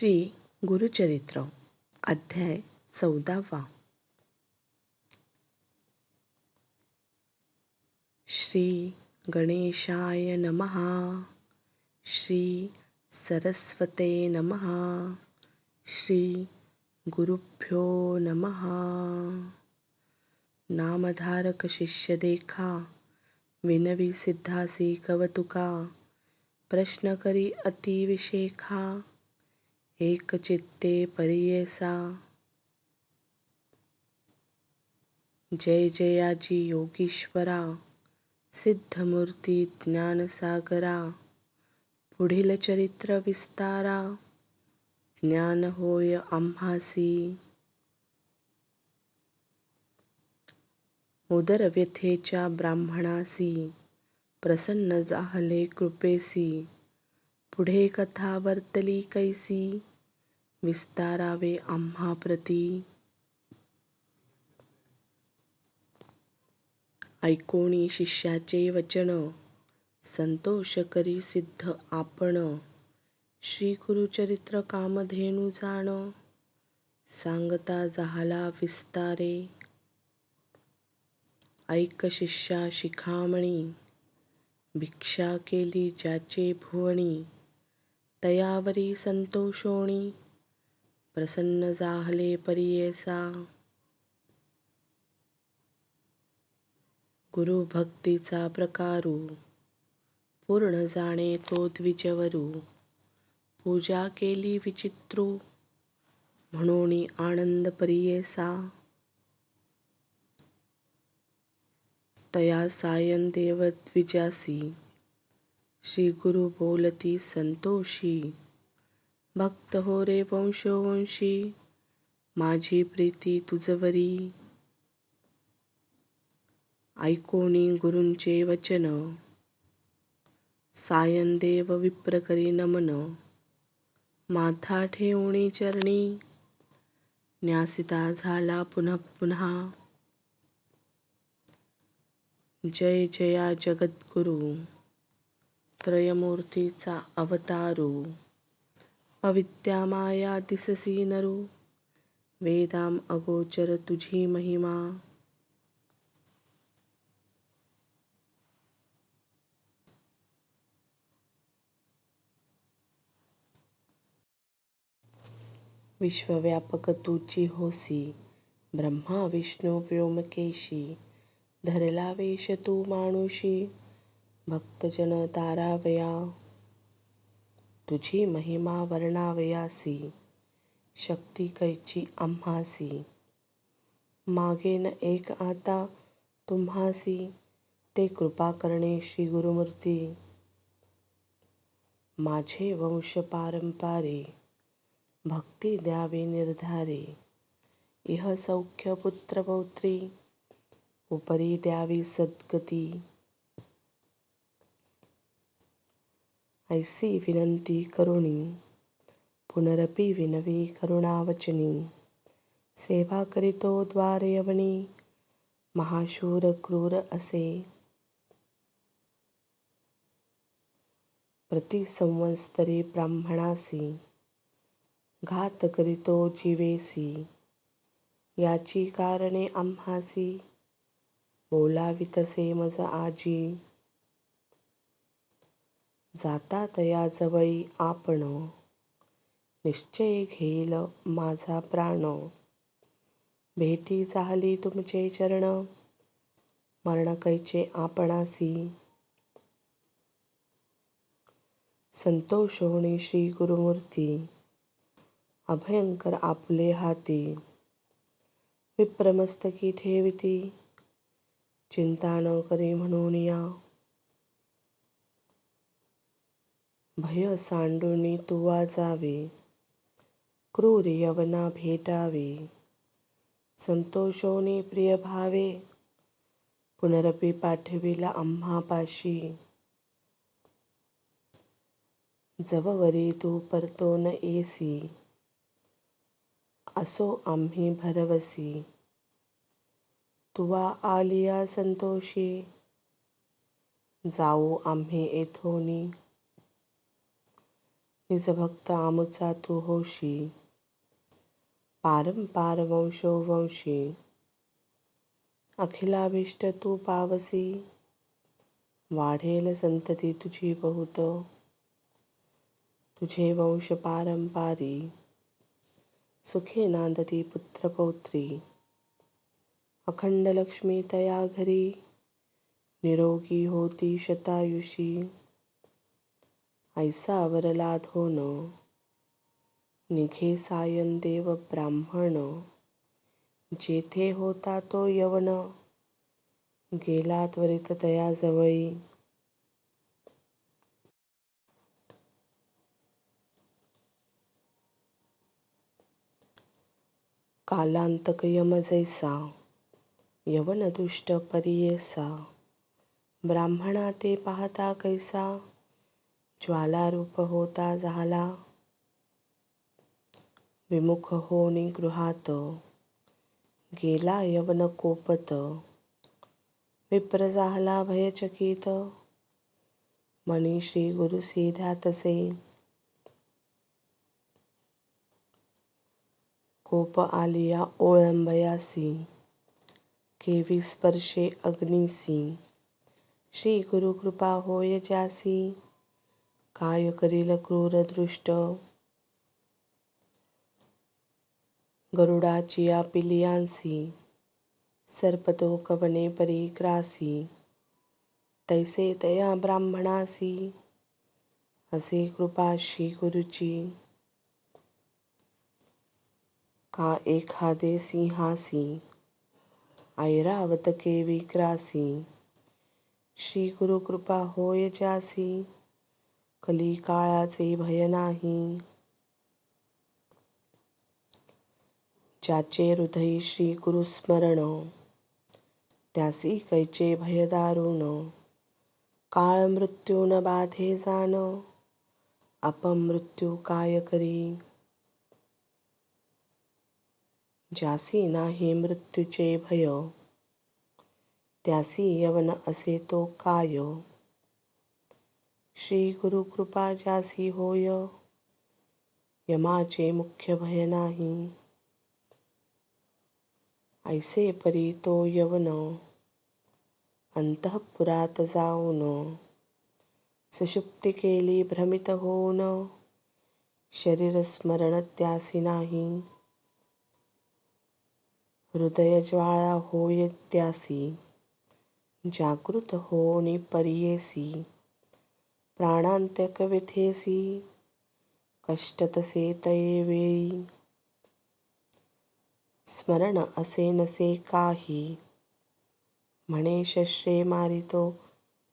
श्री गुरुचरित्र अध्याय चौदावा। श्री गणेशाय नमः। श्री सरस्वते नमः। श्री गुरुभ्यो नमः। नामधारक शिष्य देखा विनवी सिद्धासी कवतुका प्रश्न करी अतिविशेखा एक चित्ते परियेसा जय जयाजी योगीश्वरा सिद्धमूर्ती ज्ञानसागरा पुढील चरित्र विस्तारा ज्ञान होय आम्हासी। उदरव्यथेच्या ब्राह्मणासी प्रसन्न जाहले कृपेसी पुढे कथा वर्तली कैसी। विस्तारावे आम्हा प्रती. ऐकोणी शिष्याचे वचन संतोष करी सिद्ध आपण. श्री गुरुचरित्र कामधेनू जाण सांगता झाला विस्तारे. ऐक शिष्या शिखामणी भिक्षा केली ज्याचे भुवणी. तयावरी संतोषोणी प्रसन्न जाहले परियेसा गुरुभक्तीचा प्रकारू पूर्ण जाणे तो द्विजवरू। पूजा केली विचित्रू म्हणून आनंद परियेसा तया सायन देव द्विजासी श्री गुरु बोलती संतोषी। भक्त हो रे वंशोवंशी माझी प्रीती तुझवरी ऐकोणी गुरूंचे वचन. सायन देव विप्र करी नमन. माथा ठेवणी चरणी न्यासिता झाला पुन्हा पुन्हा. जय जया जगद्गुरु त्रयमूर्तीचा अवतारू. अविद्या माया दिससी नरू वेदाम अगोचर तुझी महिमा। विश्वव्यापक तुची होसी ब्रह्मा विष्णू व्योमकेशी धरला वेश तू माणूशी भक्तजन तारावया। तुझी महिमा वर्णावयासी शक्ती कैची आम्हासी. न एक आता तुम्हासी ते कृपा करणे श्री गुरुमूर्ती. माझे वंश पारंपारे भक्ती द्यावी निर्धारे. इह सौख्य पुत्र पौत्री उपरी द्यावी सद्गती. ऐसी विनंती करुणी पुनरपि विनवी करुणावचनी। सेवा करितो द्वार यवनी महाशूर क्रूर असे। प्रतिसंवत्सरी ब्राह्मणासी घात करितो जीवेसी। याची कारणे आम्हासी। बोलावितसे मज आजी। जाता तया जवळी आपण. निश्चय घेईल माझा प्राण. भेटी झाली तुमचे चरण. मरण कैचे आपणासी. संतोष होणे श्री गुरुमूर्ती. अभयंकर आपले हाती. विप्रमस्तकी ठेविती. चिंता न करी म्हणून या. भय सांडूनी तुवा जावे क्रूर यवना भेटावे संतोषोनी प्रिय भावे पुनरपी पाठविला आम्हापाशी जववरी तू परतो न येसी असो आम्ही भरवसी. तुवा आलिया संतोषी जाऊ आम्ही येथोनी. निज भक्त आमुचा तू होशी. पारंपार वंशो वंशी. अखिलाभीष्ट तू पावसी. वाढेल संतती तुझी बहुत. तुझे वंश पारंपारी. सुखे नांदती पुत्रपौत्री अखंड लक्ष्मी तया घरी. निरोगी होती शतायुषी. ऐसा वरला धोन निघे सायन देव ब्राह्मण। जेथे होता तो यवन। गेला त्वरित तया जवळी। कालांतक यम जैसा यवन दुष्ट परियेसा। ब्राह्मणा ते पाहता कैसा? ज्वालारूप होता झाला. विमुख होणी गृहात गेला यवन कोपत विप्र झाला भयचकित. मनी श्री गुरु सीध्या तसे. कोप आलिया ओळंबयासी. केवी स्पर्शे अग्निसी. श्री गुरु कृपा होय ज्यासी. काय करील क्रूर दृष्ट. गरुडाची पिलियांसी सर्पतो कवने परिग्रासी तैसे तया ब्राह्मणासी असे कृपा श्री गुरुची का एखादे सिंहासी ऐरावत केवी श्री गुरु कृपा होय ज्यासी. कली काळाचे भय नाही. ज्याचे हृदय श्री गुरुस्मरण त्यासी कैचे भय दारुण. काळ मृत्यू न बाधे जाण अपमृत्यू काय करी? ज्यासी नाही मृत्यूचे भय त्यासी यवन असे तो काय? श्री गुरु कृपा ज्यासी होय। यमाचे मुख्य भय नाही। ऐसे परी तो यवन। अंतःपुरात जाऊन। सुषुप्ती केली भ्रमित होऊन। शरीर स्मरण त्यासी नाही। हृदय ज्वाळा होय त्यासी। जागृत होणी परियेसी प्राणांत्यक विथेसी कष्ट तसे तये वेळी स्मरण असे नसे काही म्हणे शस्त्रे मारितो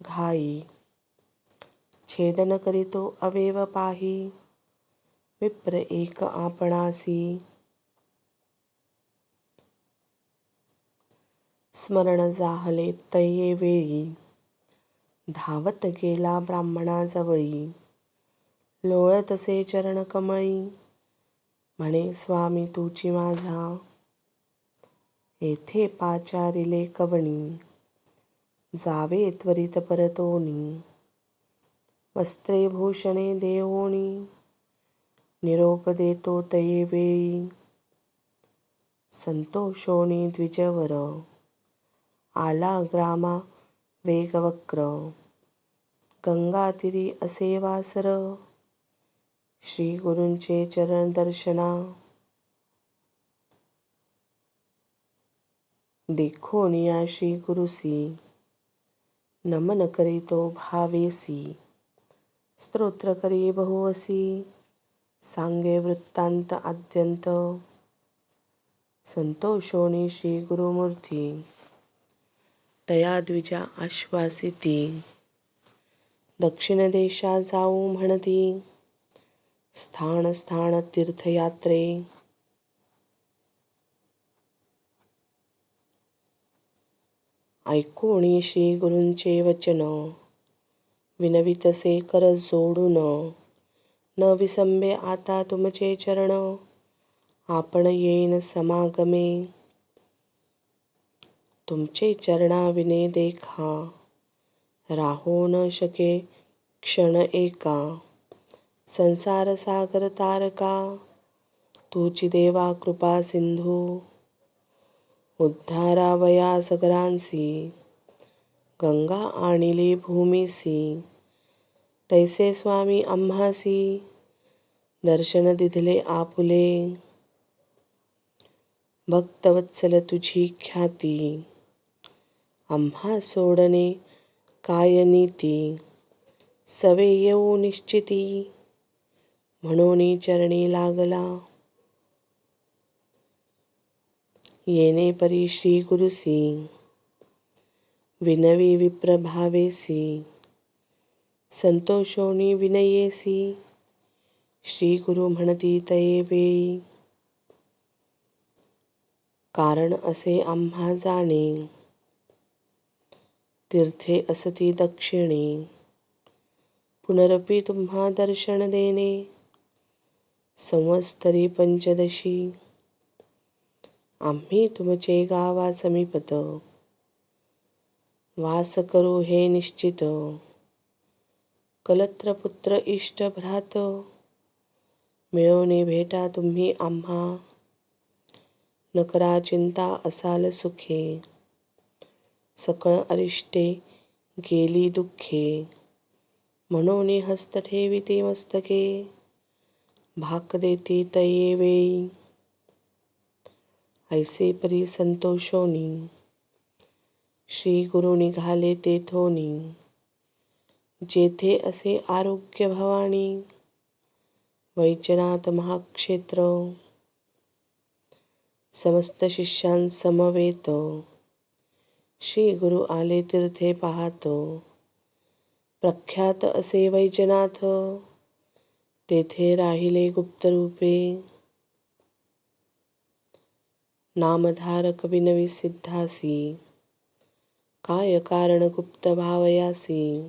घाई छेदन करीतो अवेव पाही विप्र एक आपणासी स्मरण जाहले तये वेळी धावत गेला ब्राह्मणाजवळी. लोळतसे चरण कमळी. म्हणे स्वामी तुची माझा. येथे पाचारिले कवणी. जावे त्वरित परतोनी. वस्त्रे भूषणे देवोणी निरोप देतो तये वेळी. संतोषोणी द्विजवर. आला ग्रामा वेगवक्र। गंगातिरी असे वासर। श्री गुरूंचे चरण दर्शना। देखोनिया श्री गुरुसी नमन करीतो भावेसी। स्तोत्र करी बहुवसी। सांगे वृत्तांत आद्यंत संतोषोणी श्री गुरुमूर्ती तया द्विजा आश्वासिती. दक्षिण देशा जाऊ म्हणती. स्थान स्थान तीर्थयात्रे. ऐकोणी श्री गुरूंचे वचन. विनवितसे कर जोडून. न विसंबे आता तुमचे चरण. आपण येईन समागमे. तुमचे चरणाविने देखा. राहो न शके क्षण एका. संसारसागर तारका. तुची देवा कृपा सिंधू. उद्धारावया सगरांसी. गंगा आणिली भूमीसी. तैसे स्वामी आम्हासी. दर्शन दिधले आपुले. भक्तवत्सल तुझी ख्याती. आम्हा सोडणे काय नीती? सवे येऊ निश्चिती. म्हणून चरणी लागला. येणे परी श्री गुरुसी विनवी विप्रभावेसी संतोषोणी विनयेसी श्री गुरु म्हणती तये वेळी. कारण असे आम्हा जाणे. तीर्थे असती दक्षिणी. पुनरपी तुम्हा दर्शन देणे. संवस्तरी पंचदशी. आम्ही तुमचे गावा समीपत. वास करू हे निश्चित. कलत्रपुत्र इष्ट भ्रात. मिळवणे भेटा तुम्ही आम्हा. नकरा चिंता असाल सुखे. सकळ अरिष्टे गेली दुःखे. म्हणून हस्त ठेविते मस्तके. भाक देती तये वेळी. ऐसे परी संतोषोनी. श्री गुरु निघाले तेथोनी जेथे असे आरोग्य भवानी. वैजनाथ महाक्षेत्र. समस्त शिष्यांसमवेत श्री गुरु आले तीर्थे पाहतो. प्रख्यात असे वैजनाथ तेथे राहिले गुप्तरूपे. नामधारक विनवी सिद्धासी काय कारण गुप्त भावयासी?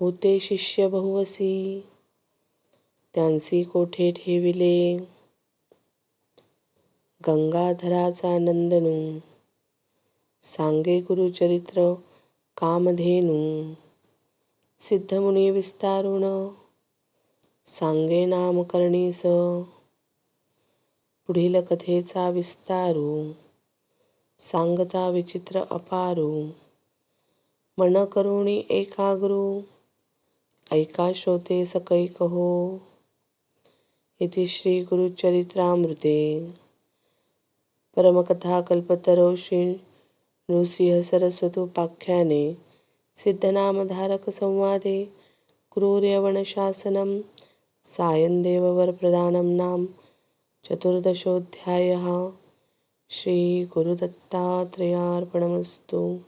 होते शिष्य बहुवसी त्यांसी कोठे ठेविले? गंगाधराचा नंदनू सांगे गुरुचरित्र कामधेनू। सिद्धमुनी विस्तारुण सांगे नामकर्णीस। पुढील कथेचा विस्तारू सांगता विचित्र अपारू। मन करुणी एकाग्रू ऐका श्रोते सकैक हो। इति श्री गुरुचरित्रामृते। परमकथा श्री नृसिंह सरस्वतोपाख्याने सिद्धनामधारक संवादे नाम चतुर्दशोऽध्यायः श्रीगुरुदत्तात्रेयार्पणमस्तु।